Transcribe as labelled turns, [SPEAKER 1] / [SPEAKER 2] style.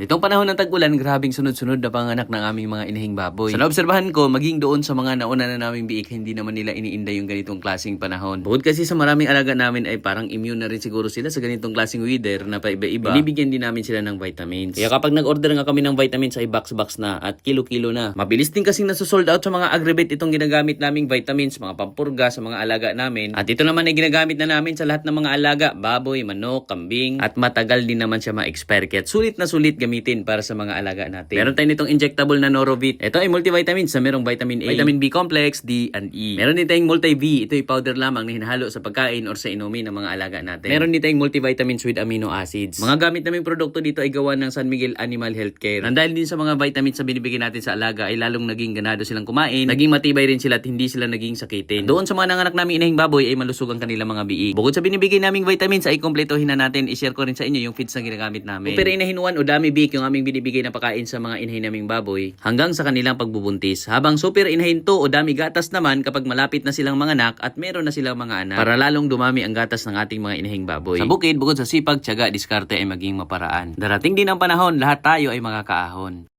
[SPEAKER 1] Nitong panahon ng tag-ulan, grabing sunod-sunod na panganak ng aming mga inahing baboy. Sa naobserbahan ko, maging doon sa mga nauna na naming biik, hindi naman nila iniinda yung ganitong klaseng panahon. Bukod kasi sa maraming alaga namin ay parang immune na rin siguro sila sa ganitong klaseng weather na paiba-iba. Binibigyan din namin sila ng vitamins. Kaya kapag nag-order nga kami ng vitamins ay box-box na at kilo-kilo na. Mabilis din kasing nasusold out sa mga agribate itong ginagamit naming vitamins, mga pampurga sa mga alaga namin. At ito naman ay ginagamit na namin sa lahat ng mga alaga, baboy, manok, kambing, at matagal din naman siya ma-expire. Kaya sulit na sulit gamitin para sa mga alaga natin. Meron tayo nitong injectable na Norovit. Ito ay multivitamins na merong vitamin A, vitamin B complex, D, and E. Meron din tayong multi-V. Ito ay powder lamang na hinahalo sa pagkain or sa inumin ng mga alaga natin. Meron din tayong multivitamins with amino acids. Mga gamit naming produkto dito ay gawa ng San Miguel Animal Healthcare. Nang dahil din sa mga vitamins na binibigyan natin sa alaga ay lalong naging ganado silang kumain, naging matibay rin sila at hindi sila naging sakitin. Doon sa mga nanganak namin inahing baboy ay malusog ang kanilang mga biik. Bukod sa binibigay naming vitamins ay kompletohin na natin, i-share ko rin sa inyo yung feeds na ginagamit namin. Kung pero inahinuan o dami biik yung aming binibigay na pagkain sa mga inahin naming baboy hanggang sa kanilang pagbubuntis. Habang super inahinto o dami gatas naman kapag malapit na silang mga anak at meron na silang mga anak para lalong dumami ang gatas ng ating mga inahing baboy. Sa bukid, bukod sa sipag, tiyaga, diskarte ay maging maparaan. Darating din ang panahon, lahat tayo ay makakaahon.